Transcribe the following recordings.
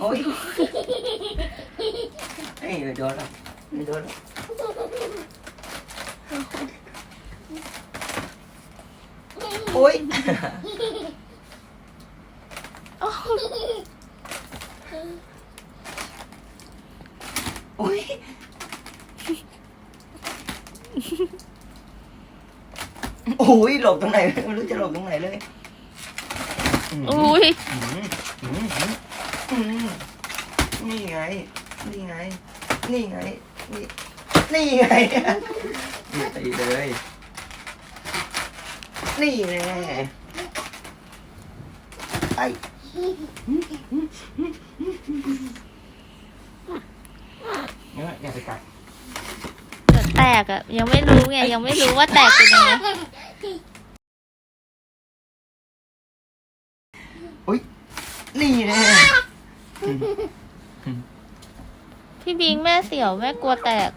โอ้ยเอ้ยไม่โดนหรอกไม่โดนหร อืมอืมนี่ไง นี่ไง นี่ไง นี่ นี่ไง นี่ตีเลย นี่แน่ไอเนี่ยอย่าไปกัดเดี๋ยวแตกอะยังไม่รู้ไงยังไม่รู้ว่าแตกเป็นยังไง อุ้ย นี่แน่พี่บิงแม่เสียวแม่กลัวแตก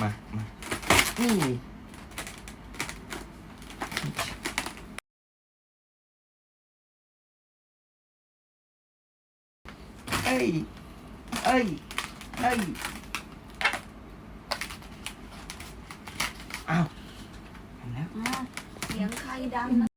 มา มา นี่ เอ้ย เอ้ย เอ้ย 一张